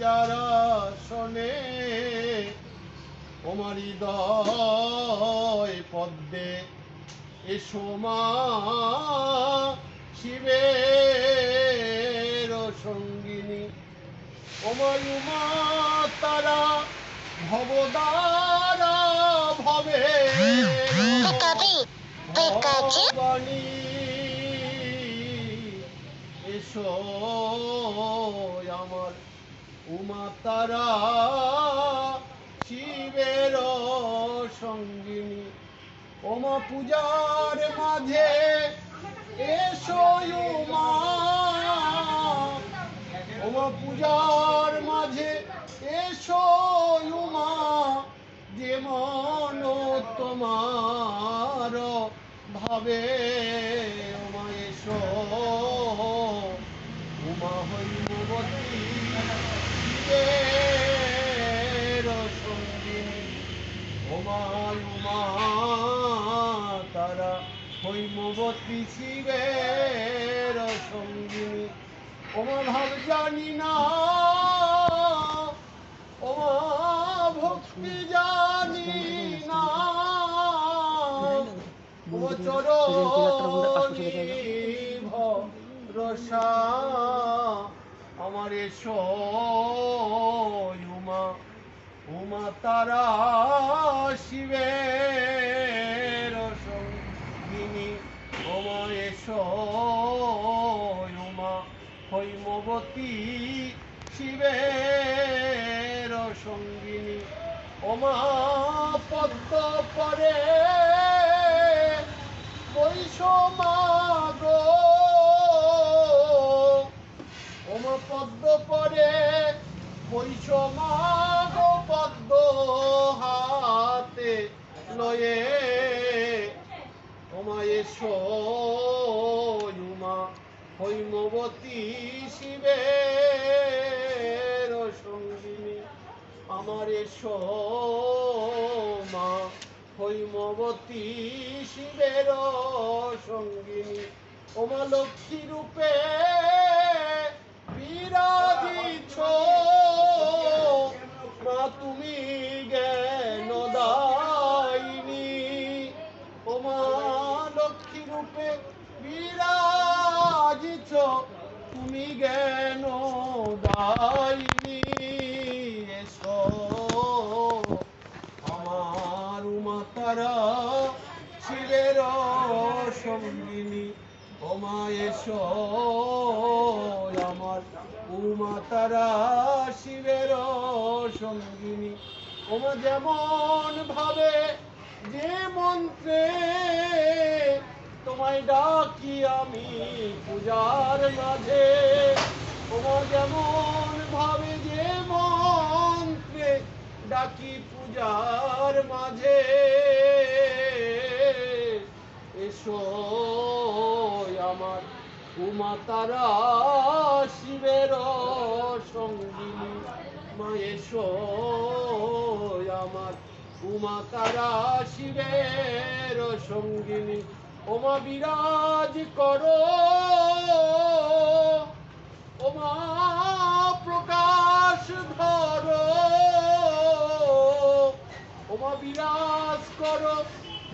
পূজার শোনে ওমার হৃদয় পদ্মে এসো মা শিবের সঙ্গিনী। ওমায়ুমা তারা ভবদারা ভবে। ভবানী এসো আমার উমা তারা শিবের সঙ্গিনী। ওমা পূজার মাঝে এসো উমা। ওমা পূজার মাঝে এসো উমা। যে মন তোমার ভাবে ওমা এসো। উমা হৈমবতী ওমা উমা তারা হৈমবতী শিবের সঙ্গিনী। ওমা ভাব জানি না ভক্তি জানি না ও চরণী ভরসা, আমার এসো উমা উমা তারা শিবের সঙ্গিনী। ওমা এসো হৈমবতী শিবের সঙ্গিনী। ওমা পদ্ম পরে বৈষমাগো ওমা পদ্ম পরে পদ্ম হাতে লয়ে ওমা এসো উমা হৈমবতী শিবের সঙ্গিনী আমার এসো মা, হৈমবতী শিবের সঙ্গিনী ওমা লক্ষ্মী রূপে বিরাজিছ তুমি জ্ঞান দাইনি এসো। আমার মাতারা শিবের সঙ্গিনী। ওমা এসো। আমার উমা তারা শিবের সঙ্গিনী। ওমা যেমন ভাবে যে মন্ত্রে তোমায় ডাকি আমি পূজার মাঝে। তোমার যেমন ভাবে যে মন্ত্রে ডাকি পূজার মাঝে। এসো আমার উমা তারা শিবের সঙ্গিনী মা, এসো আমার উমা তারা শিবের সঙ্গিনী ওমা বিরাজ করো। ওমা প্রকাশ ধরো। ওমা বিরাজ করো,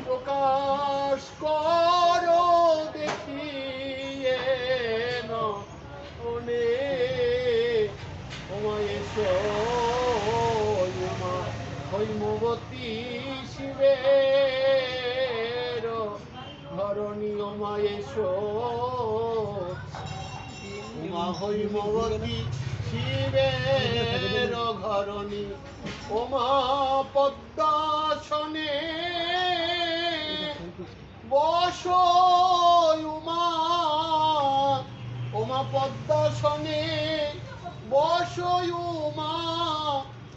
প্রকাশ করো দেখিয়ে ননে ওমা ওমা হৈমবতী শিবের ধরণী ওমা এসো উমা হৈমবতী শিবের ঘরণী। ওমা পদ্মাসনে বস উমা। ওমা পদ্মাসনে বস উমা।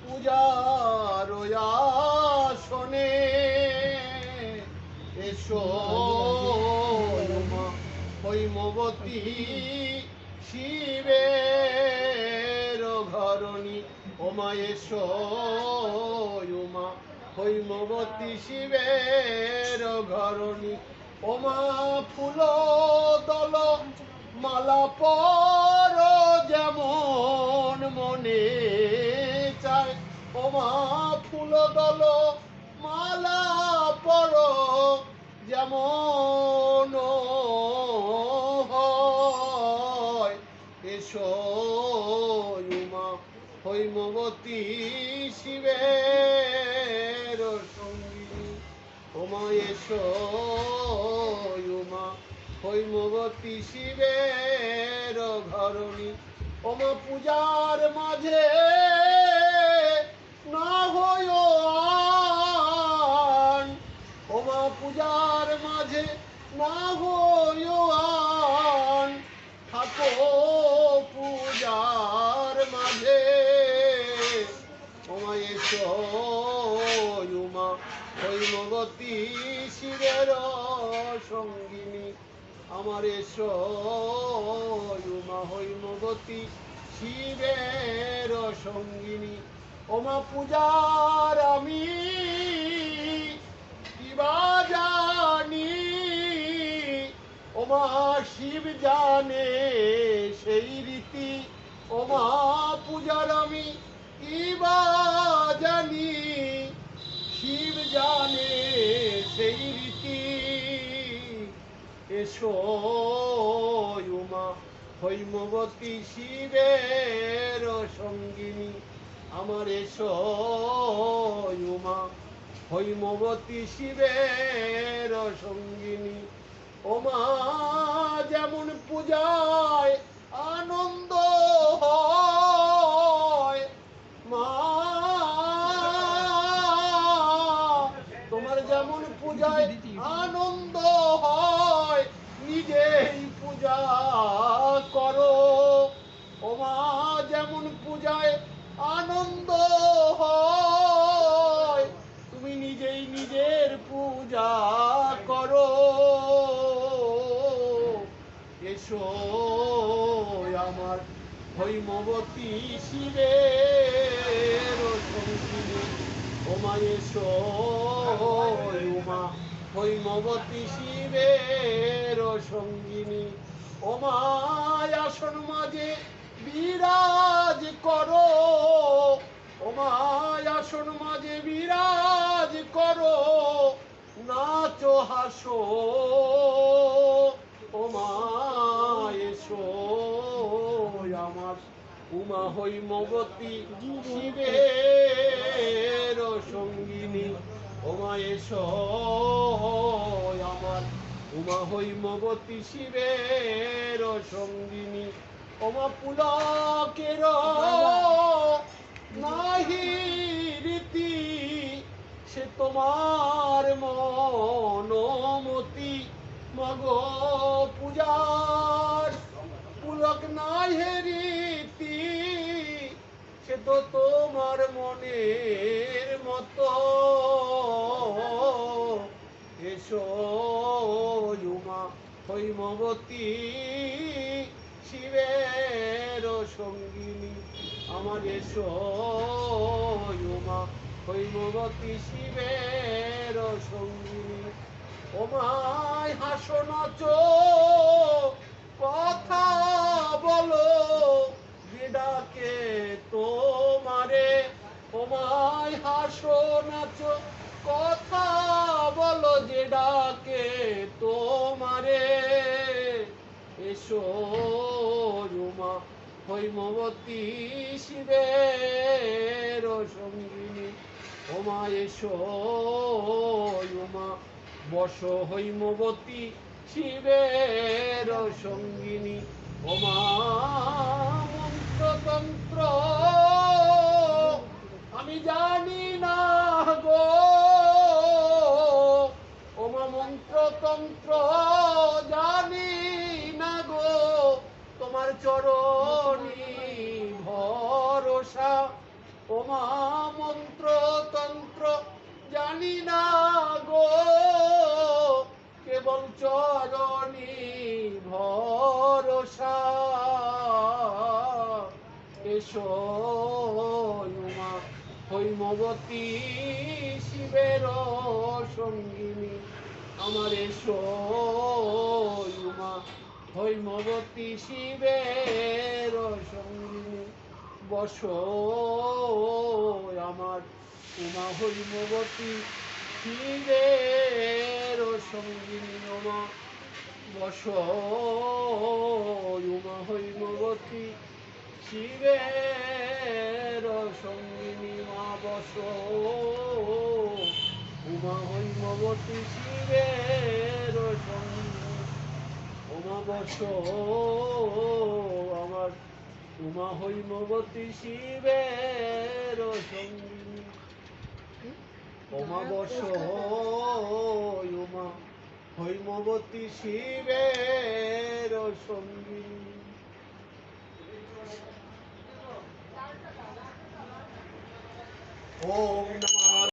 পূজার আসনে হৈমবতী শিবের ঘরণী। ওমা এসো উমা হৈমবতী শিবের ঘরণী। ওমা ফুল দল, মালা পর যেমন মনে চায়। ওমা ফুল দল যেমন হয়, এসো উমা হৈমবতী শিবের সঙ্গী। ওমা, এসো উমা হৈমবতী শিবের ঘরণী। ওমা, পূজার মাঝে না হয় না থাকো পূজার মাঝে। এসো উমা হৈমবতী শিবের সঙ্গিনী। আমার এসো উমা হৈমবতী শিবের সঙ্গিনী। ওমা পূজার আমি ওমা শিব জানে সেই রীতি। ওমা পূজার আমি জানি শিব জানে সেই রীতি। এসো উমা, হৈমবতী শিবের সঙ্গিনী। আমার এসো উমা, হৈমবতী শিবের সঙ্গিনী। ওমা যেমন পূজায় আনন্দ মা, তোমার যেমন পূজায় আনন্দ হয়, নিজেই পূজা করো। ওমা যেমন পূজায় আনন্দ হয়, তুমি নিজেই নিজের পূজা আমার হৈমবতী শিবের সঙ্গিনী ওমা এসো উমা হৈমবতী শিবের সঙ্গিনী। ওমায় আসন মাঝে বিরাজ করো। ওমায় আসন মাঝে বিরাজ করো। নাচো, হাসো। ওমা আমার উমা হৈমবতী শিবের সঙ্গিনী। ওমা এসো, আমার উমা হৈমবতী শিবের সঙ্গিনী। ওমা পুলকের নাহি রীতি, সে তোমার মনমতি। মগ পূজার পুলক নাই হে রীতি, সে তো তোমার মনের মতো। এসো উমা হৈমবতী শিবের সঙ্গিনী। আমার এসো উমা হৈমবতী শিবের সঙ্গিনী। ওমায় হাসো নাচো, কথা বলো ডাকে তোমারে ওমায় হাসো নাচো, কথা বলো যে ডাকে তোমারে। এসো রুমা হৈমবতী শিবের সঙ্গিনী। ওমা, এসো উমা বস হৈমবতী শিবের সঙ্গিনী। মন্ত্রতন্ত্র আমি জানি না গো। ওমা মন্ত্রতন্ত্র, জানি না গো। তোমার চরণী ভরসা। ওমা মন্ত্র তন্ত্র জানি না গো। কেবল চরণী এসো উমা হৈমবতী শিবের সঙ্গিনী। আমার এসো উমা হৈমবতী শিবের সঙ্গিনী। বস আমার উমা হৈমবতী শিবের সঙ্গিনী উমা। বস উমা হৈমবতী শিবের সঙ্গিনী মা বস উমা হৈমবতী শিবের সঙ্গিনী উমা বস আমার উমা হৈমবতী শিবের সঙ্গিনী উমা বস উমা হৈমবতী শিবের সঙ্গী। ওম নমঃ